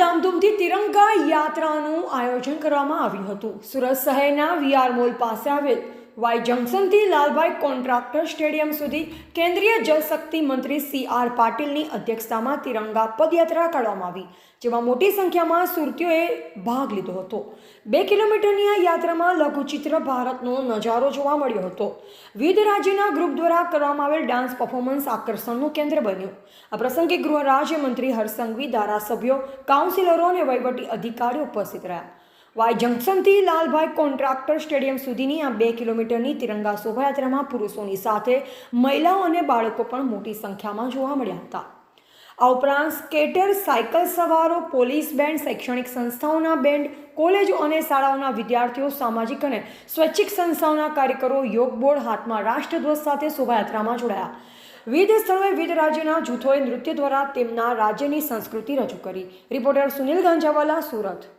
ધામધૂમથી તિરંગા યાત્રાનું આયોજન કરવામાં આવ્યું હતું. સુરત શહેરના વીઆર મોલ પાસે આવેલ વાય જંકશનથી લાલભાઈ કોન્ટ્રાક્ટર સ્ટેડિયમ સુધી કેન્દ્રીય જલશક્તિ મંત્રી સી આર પાટીલની અધ્યક્ષતામાં તિરંગા પદયાત્રા કાઢવામાં આવી, જેમાં મોટી સંખ્યામાં સુરતીઓએ ભાગ લીધો હતો. બે કિલોમીટરની આ યાત્રામાં લઘુચિત્ર ભારતનો નજારો જોવા મળ્યો હતો. વિવિધ રાજ્યના ગ્રુપ દ્વારા કરવામાં આવેલ ડાન્સ પરફોર્મન્સ આકર્ષણનું કેન્દ્ર બન્યું. આ પ્રસંગે ગૃહ રાજ્યમંત્રી હરસંઘવી ધારાસભ્યો, કાઉન્સિલરો અને વહીવટી અધિકારીઓ ઉપસ્થિત રહ્યા. વાય જંકશનથી લાલભાઈ કોન્ટ્રાક્ટર સ્ટેડિયમ સુધીની આ બે કિલોમીટરની તિરંગા શોભાયાત્રામાં પુરુષોની સાથે મહિલાઓ અને બાળકો પણ મોટી સંખ્યામાં જોવા મળ્યા હતા. આ ઉપરાંત સ્કેટર, સાયકલ સવારો, પોલીસ બેન્ડ, શૈક્ષણિક સંસ્થાઓના બેન્ડ, કોલેજો અને શાળાઓના વિદ્યાર્થીઓ, સામાજિક અને સ્વૈચ્છિક સંસ્થાઓના કાર્યકરો, યોગ બોર્ડ, હાથમાં રાષ્ટ્રધ્વજ સાથે શોભાયાત્રામાં જોડાયા. વિવિધ સ્થળોએ વિવિધ રાજ્યના જૂથોએ નૃત્ય દ્વારા તેમના રાજ્યની સંસ્કૃતિ રજૂ કરી. રિપોર્ટર સુનિલ ગાંજાવાલા, સુરત.